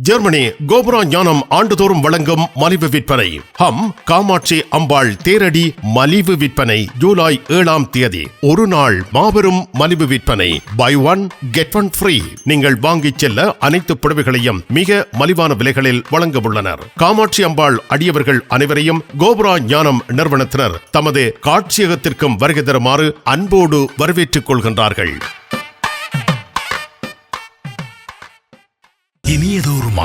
Germany கோபுரா ஞானம் ஆண்டுதோறும் வழங்கும் மலிவு விற்பனை. ஹம் காமாட்சி அம்பாள் தேரடி மலிவு விற்பனை ஜூலை ஏழாம் தேதி. ஒரு நாள் மாபெரும் மலிவு விற்பனை. Buy one get one free நீங்கள் வாங்கிச் செல்ல அனைத்து புடவைகளையும் மிக மலிவான விலைகளில் வழங்க உள்ளனர். காமாட்சி அம்பாள் அடியவர்கள் அனைவரையும் கோபுரா ஞானம் நிறுவனத்தினர் தமது காட்சியகத்திற்கும் வருகை தருமாறு அன்போடு வரவேற்றுக் கொள்கின்றார்கள்.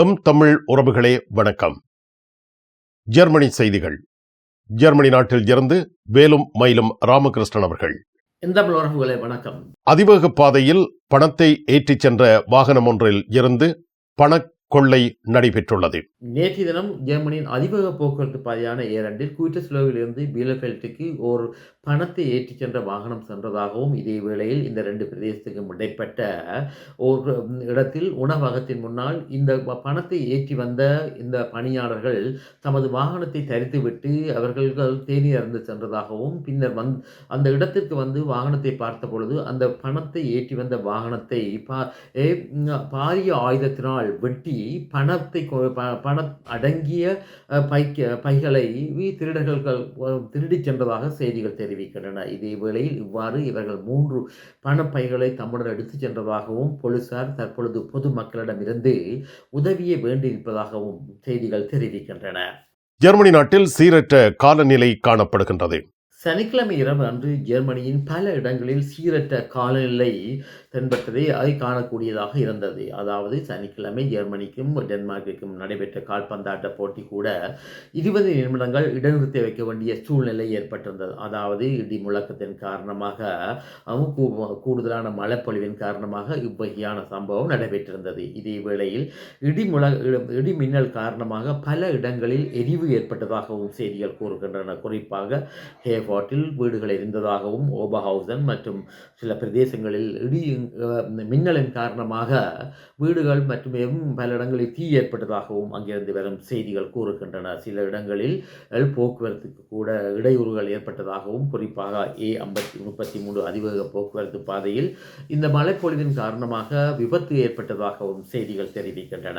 எம் தமிழ் உறவுகளே வணக்கம். ஜெர்மனி செய்திகள். ஜெர்மனி நாட்டில் இருந்து வேலும் மயிலும் ராமகிருஷ்ணன் அவர்கள். உறவுகளே வணக்கம். அதிவேக பாதையில் பணத்தை ஏற்றிச் சென்ற வாகனம் ஒன்றில் இருந்து பணக் கொள்ளை நடைபெற்றுள்ளது. நேற்று தினம் ஜெர்மனியின் அதிவேக போக்குவரத்து பாதையான ஏரண்டில் கூட்டஸ்லோவிலிருந்து பீலபெல்ட்டுக்கு ஒரு பணத்தை ஏற்றிச் சென்ற வாகனம் சென்றதாகவும் இதே வேளையில் இந்த ரெண்டு பிரதேசத்துக்கும் இடைப்பட்ட ஒரு இடத்தில் உணவகத்தின் முன்னால் இந்த பணத்தை ஏற்றி வந்த இந்த பணியாளர்கள் தமது வாகனத்தை தரித்துவிட்டு அவர்கள் தேனி அறந்து சென்றதாகவும் பின்னர் வந் அந்த இடத்திற்கு வந்து வாகனத்தை பார்த்த பொழுது அந்த பணத்தை ஏற்றி வந்த வாகனத்தை பா பாரிய ஆயுதத்தினால் வெட்டி பணத்தை பண அடங்கிய பைக்க பைகளை திருடர்கள் அஹ், திருடிச் சென்றதாக செய்திகள் தெரிவிக்கின்றன. இதே வேளையில் இவ்வாறு இவர்கள் மூன்று பணப்பைகளை தம்முடன் எடுத்துச் சென்றதாகவும் போலீசார் தற்பொழுது பொதுமக்களிடமிருந்து உதவியை வேண்டியிருப்பதாகவும் செய்திகள் தெரிவிக்கின்றன. ஜெர்மனி நாட்டில் சீரற்ற காலநிலை காணப்படுகின்றது. சனிக்கிழமை இரவு அன்று ஜெர்மனியின் பல இடங்களில் சீரற்ற காலநிலை தென்பட்டதை அதை காணக்கூடியதாக இருந்தது. அதாவது சனிக்கிழமை ஜெர்மனிக்கும் டென்மார்க்கிற்கும் நடைபெற்ற கால்பந்தாட்ட போட்டி கூட இருபது நிமிடங்கள் இடைநிறுத்தி வைக்க வேண்டிய சூழ்நிலை ஏற்பட்டிருந்தது. அதாவது இடி முழக்கத்தின் காரணமாக கூ- கூடுதலான மழைப்பொழிவின் காரணமாக இவ்வகையான சம்பவம் நடைபெற்றிருந்தது. இதே வேளையில் இடி முழ இடி மின்னல் காரணமாக பல இடங்களில் எரிவு ஏற்பட்டதாகவும் செய்திகள் கூறுகின்றன. குறிப்பாக ஹேஃபாட்டில் வீடுகள் இருந்ததாகவும் ஓபஹவுசன் மற்றும் சில பிரதேசங்களில் இடி அஹ், மின்னலின் காரணமாக வீடுகள் மற்றும் பல இடங்களில் தீ ஏற்பட்டதாகவும் அங்கிருந்து வரும் செய்திகள் கூறுகின்றன. சில இடங்களில் போக்குவரத்துக்கு கூட இடையூறுகள் ஏற்பட்டதாகவும் குறிப்பாக ஏ ஐம்பத்தி முப்பத்தி மூன்று அதிவேக போக்குவரத்து பாதையில் இந்த மழைப்பொழிவின் காரணமாக விபத்து ஏற்பட்டதாகவும் செய்திகள் தெரிவிக்கின்றன.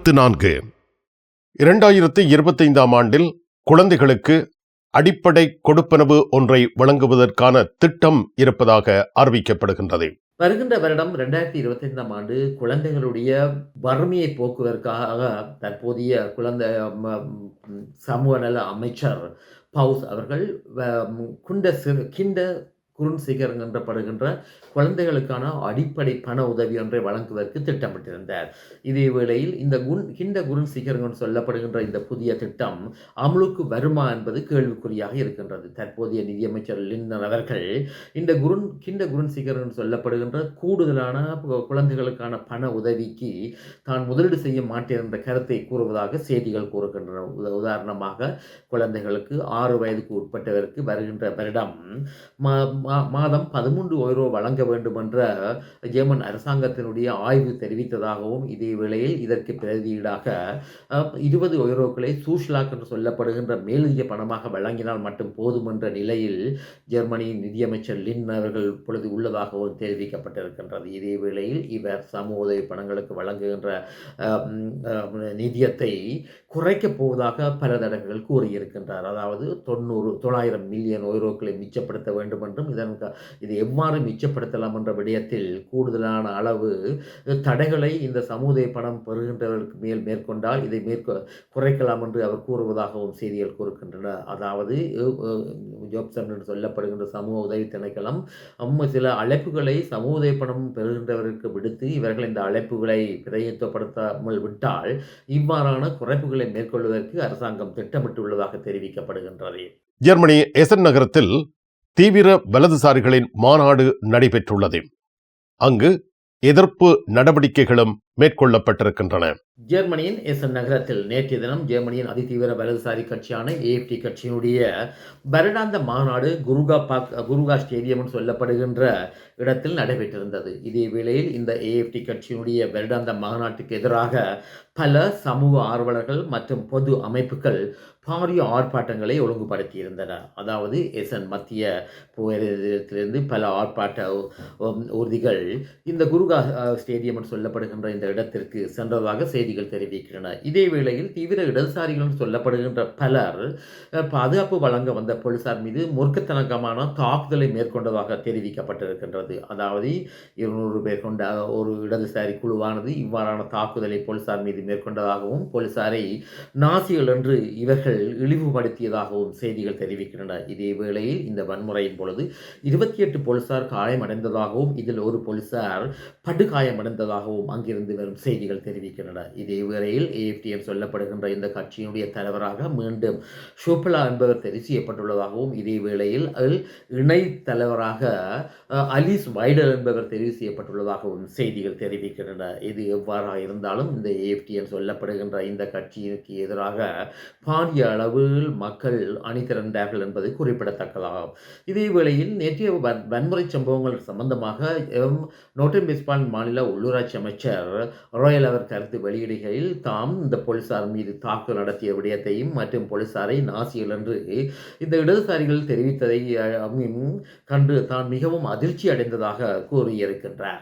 நான்கு. இரண்டாயிரத்து இருபத்தைந்தாம் ஆண்டில் குழந்தைகளுக்கு அடிப்படை கொடுப்பனவு ஒன்றை வழங்குவதற்கான திட்டம் இருப்பதாக அறிவிக்கப்படுகின்றது. வருகின்ற வருடம் ரெண்டாயிரத்தி இருபத்தைந்தாம் ஆண்டு குழந்தைகளுடைய வறுமையை போக்குவதற்காக தற்போதைய குழந்தை சமூக நல அமைச்சர் பவுஸ் அவர்கள் வ, குண்ட சிறு கிண்ட குருன்சிகர் என்றப்படுகின்ற குழந்தைகளுக்கான அடிப்படை பண உதவி ஒன்றை வழங்குவதற்கு திட்டமிட்டிருந்தார். இதே வேளையில் இந்த குன் கிண்ட குருன்சிகர் என்று சொல்லப்படுகின்ற இந்த புதிய திட்டம் அமலுக்கு வருமா என்பது கேள்விக்குறியாக இருக்கின்றது. தற்போதைய நிதியமைச்சர் லின்னர் அவர்கள் இந்த குருன் கிண்ட குருன்சிகர் என்று சொல்லப்படுகின்ற கூடுதலான குழந்தைகளுக்கான பண உதவிக்கு தான் முதலீடு செய்ய மாட்டேன் என்ற கருத்தை கூறுவதாக செய்திகள் கூறுகின்றன. உத- உதாரணமாக குழந்தைகளுக்கு ஆறு வயதுக்கு உட்பட்டவருக்கு வருகின்ற வருடம் மாதம் பதிமூன்று யூரோ வழங்க வேண்டும் என்ற ஜெர்மன் அரசாங்கத்தினுடைய ஆய்வு தெரிவித்ததாகவும் இதே வேளையில் இதற்கு பிரதியீடாக இருபது யூரோக்களை சூஷ்லாக் என்று சொல்லப்படுகின்ற மேலதிக பணமாக வழங்கினால் மட்டும் போதும் என்ற நிலையில் ஜெர்மனியின் நிதியமைச்சர் லின் அவர்கள் இப்பொழுது உள்ளதாகவும் தெரிவிக்கப்பட்டிருக்கின்றது. இதே வேளையில் இவர் சமூக உதவி பணங்களுக்கு வழங்குகின்ற நிதியத்தை குறைக்கப் போவதாக பல தடங்கள் கூறியிருக்கின்றார். அதாவது தொண்ணூறு தொள்ளாயிரம் மில்லியன் யூரோக்களை மிச்சப்படுத்த வேண்டும் என்றும் இதன் இது எவ்வாறு மிச்சப்படுத்தலாம் என்ற விடயத்தில் கூடுதலான அளவு தடைகளை இந்த சமுதாய பணம் பெறுகின்றவர்களுக்கு மேல் மேற்கொண்டால் இதை மேற்கொ குறைக்கலாம் என்று அவர் கூறுவதாகவும் செய்திகள் கூறுகின்றன. அதாவது ஜோப்சன் என்று சொல்லப்படுகின்ற சமூக உதவி திணைக்களம் சில அழைப்புகளை சமூக பணம் பெறுகின்றவருக்கு விடுத்து இவர்கள் இந்த அழைப்புகளை பிரயோகப்படுத்தாமல் விட்டால் இவ்வாறான குறைப்புகளை மேற்கொள்வதற்கு அரசாங்கம் திட்டமிட்டுள்ளதாக தெரிவிக்கப்படுகின்றது. ஜெர்மனி எசன் நகரத்தில் தீவிர வலதுசாரிகளின் மாநாடு நடைபெற்றுள்ளது. அங்கு எதிர்ப்பு நடவடிக்கைகளும் மேற்கொள்ளப்பட்டிருக்கின்றன. ஜெர்மனியின் எஸ்என் நகரத்தில் நேற்றைய தினம் ஜெர்மனியின் அதிதீவிர வலதுசாரி கட்சியான ஏஎஃப்டி கட்சியினுடைய வருடாந்த மாநாடு குருகா பாக் குருகா ஸ்டேடியம் சொல்லப்படுகின்ற இடத்தில் நடைபெற்றிருந்தது. இதே வேளையில் இந்த ஏஎஃப்டி கட்சியினுடைய வருடாந்த மாநாட்டுக்கு எதிராக பல சமூக ஆர்வலர்கள் மற்றும் பொது அமைப்புகள் பாரிய ஆர்ப்பாட்டங்களை ஒழுங்குபடுத்தியிருந்தன. அதாவது எசன் மத்திய போரிலிருந்து பல ஆர்ப்பாட்ட உம், ஊர்திகள் இந்த குருகா ஸ்டேடியம் சொல்லப்படுகின்ற இந்த இடத்திற்கு சென்றதாக செய்திகள் தெரிவிக்கின்றன. இதே வேளையில் தீவிர இடதுசாரிகள் சொல்லப்படுகின்ற பலர் பாதுகாப்பு வழங்க வந்த போலீசார் மீது மூர்க்கத்தனகமான தாக்குதலை மேற்கொண்டதாக தெரிவிக்கப்பட்டிருக்கின்றது. அதாவது இருநூறு பேர் கொண்ட ஒரு இடதுசாரி குழுவானது இவ்வாறான தாக்குதலை போலீசார் மீது மேற்கொண்டதாகவும் போலீசாரை நாசிகள் என்று இவர்கள் இழிவுபடுத்தியதாகவும் செய்திகள் தெரிவிக்கின்றன. இதே வேளையில் இந்த வன்முறையின் பொழுது இருபத்தி எட்டு போலீசார் காயமடைந்ததாகவும் இதில் ஒரு போலீசார் படுகாயமடைந்ததாகவும் அங்கிருந்து வரும் செய்திகள் தெரிவிக்கின்றன. இதேவேளையில் ஏஎஃப்டிஎம் சொல்லப்படுகின்ற இந்த கட்சியினுடைய தலைவராக மீண்டும் ஷோபலா என்பவர் தெரிவிக்கப்பட்டுள்ளதாகவும் இதே வேளையில் இணை தலைவராக அலிஸ் வைடல் என்பவர் தெரிவு செய்யப்பட்டுள்ளதாகவும் செய்திகள் தெரிவிக்கின்றன. இது எவ்வாறாக இருந்தாலும் இந்த ஏஎஃப்டிஎன் சொல்லப்படுகின்ற இந்த கட்சிக்கு எதிராக பாரிய அளவில் மக்கள் அணிதிரண்டார்கள் என்பது குறிப்பிடத்தக்கதாகும். இதே வேளையில் நேற்றைய வன்- வன்முறை சம்பவங்கள் சம்பந்தமாக எம் நோட்டன் பிஸ்பான் மாநில உள்ளூராட்சி அமைச்சர் ராயல் அவர் கருத்து வெளியிடுகையில் தாம் இந்த போலீசார் மீது தாக்குதல் நடத்திய விடயத்தையும் மற்றும் போலீசாரை நாசியல் என்று இந்த இடதுசாரிகள் தெரிவித்ததை கண்டு தான் மிகவும் அதிர்ச்சி அடைந்ததாக கூறியிருக்கின்றார்.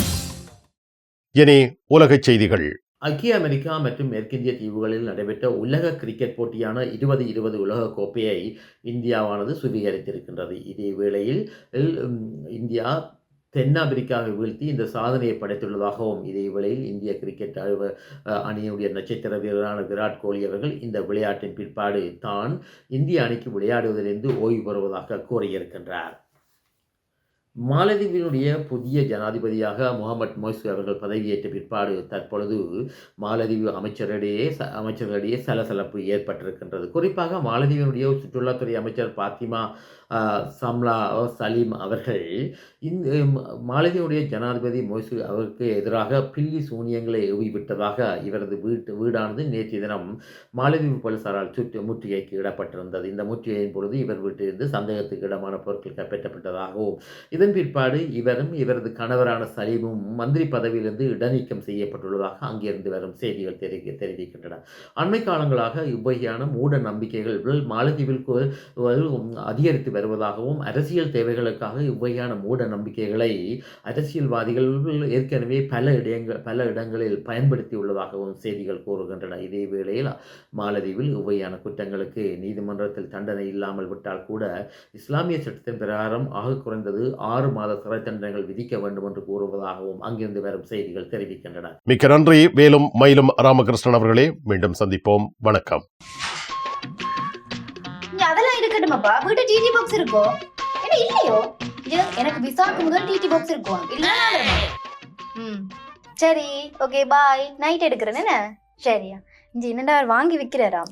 இனி உலகச் செய்திகள். ஐக்கிய அமெரிக்கா மற்றும் மேற்கிந்திய தீவுகளில் நடைபெற்ற உலக கிரிக்கெட் போட்டியான இருபது இருபது உலக கோப்பையை இந்தியாவானது சுவீகரித்திருக்கின்றது. இதே வேளையில் இந்தியா தென்னாப்பிரிக்காவை வீழ்த்தி இந்த சாதனையை படைத்துள்ளதாகவும் இதே வேளையில் இந்திய கிரிக்கெட் அலுவ- அணியுடைய அணியினுடைய நட்சத்திர வீரரான விராட் கோலி அவர்கள் இந்த விளையாட்டின் பிற்பாடு தான் இந்திய அணிக்கு விளையாடுவதிலிருந்து ஓய்வு பெறுவதாக கூறியிருக்கின்றார். மாலதீவினுடைய புதிய ஜனாதிபதியாக முகமது மொய்சு அவர்கள் பதவியேற்ற பிற்பாடு தற்பொழுது மாலதீவு அமைச்சரிடையே ச- அமைச்சர்களிடையே சலசலப்பு ஏற்பட்டிருக்கின்றது. குறிப்பாக மாலதீவினுடைய சுற்றுலாத்துறை அமைச்சர் பாத்திமா சம்லா சலீம் அவர்கள் இந்த மாலதீவுடைய ஜனாதிபதி மொய்சு அவருக்கு எதிராக பில்லி சூனியங்களை எவிவிட்டதாக இவரது வீட்டு வீடானது நேற்றைய தினம் மாலதீவு போலீசாரால் சுற்று முற்றுகைக்கு இடப்பட்டிருந்தது. இந்த முற்றுகையின் பொழுது இவர் வீட்டிலிருந்து சந்தேகத்துக்கு இடமான பொருட்கள் கைப்பற்றப்பட்டதாகவும் இதன் பிற்பாடு இவரும் இவரது கணவரான சலீமும் மந்திரி பதவியிலிருந்து இடநீக்கம் செய்யப்பட்டுள்ளதாக அங்கிருந்து வரும் செய்திகள் தெரிவி தெரிவிக்கின்றன. அண்மை காலங்களாக இவ்வகையான மூட நம்பிக்கைகள் மாலத்தீவில் அதிகரித்து வருவதாகவும் அரசியல் தேவைகளுக்காக இவ்வகையான மூட நம்பிக்கைகளை அரசியல்வாதிகள் ஏற்கனவே பல இடங்கள் பல இடங்களில் பயன்படுத்தி உள்ளதாகவும் செய்திகள் கூறுகின்றன. இதே வேளையில் மாலதீவில் இவ்வகையான குற்றங்களுக்கு நீதிமன்றத்தில் தண்டனை இல்லாமல் விட்டால் கூட இஸ்லாமிய சட்டத்தின் பிரகாரம் ஆக குறைந்தது ஆறு மாத சிறை தண்டனைகள் விதிக்க வேண்டும் என்று கூறுவதாகவும் அங்கிருந்து வரும் செய்திகள் தெரிவிக்கின்றன. மிக்க நன்றி. வேலும் மயிலும் ராமகிருஷ்ணன் அவர்களே மீண்டும் சந்திப்போம். வணக்கம். அதெல்லாம் இருக்கட்டுமாப்பா? வீட்டு டிடி பாக்ஸ் இருக்கோ? என்ன இல்லையோ? எனக்கு விசாக்கு முதல் டிடி பாக்ஸ் இருக்கும் இல்ல ம். சரி ஓகே பாய் நைட் எடுக்கிறேன் என்ன? சரியா. இங்க என்னடா வாங்கி விக்கிறாராம்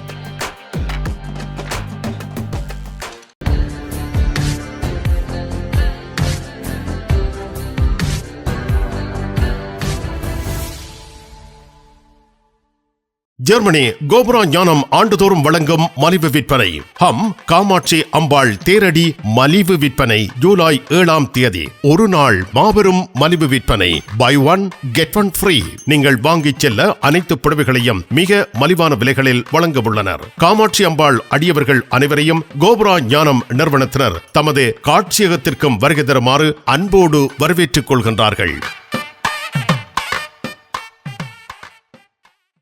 ஜெர்மனி கோபுரா ஞானம் ஆண்டுதோறும் வழங்கும் மலிவு விற்பனை. ஹம் காமாட்சி அம்பாள் தேரடி மலிவு விற்பனை ஜூலை ஏழாம் தேதி. ஒரு நாள் மாபெரும் மலிவு விற்பனை. Buy one get one free நீங்கள் வாங்கிச் செல்ல அனைத்து புடவைகளையும் மிக மலிவான விலைகளில் வழங்க உள்ளனர் காமாட்சி அம்பாள் அடியவர்கள் அனைவரையும் கோபுரா ஞானம் நிறுவனத்தினர் தமது காட்சியகத்திற்கும் வருகை தருமாறு அன்போடு வரவேற்றுக் கொள்கின்றார்கள்.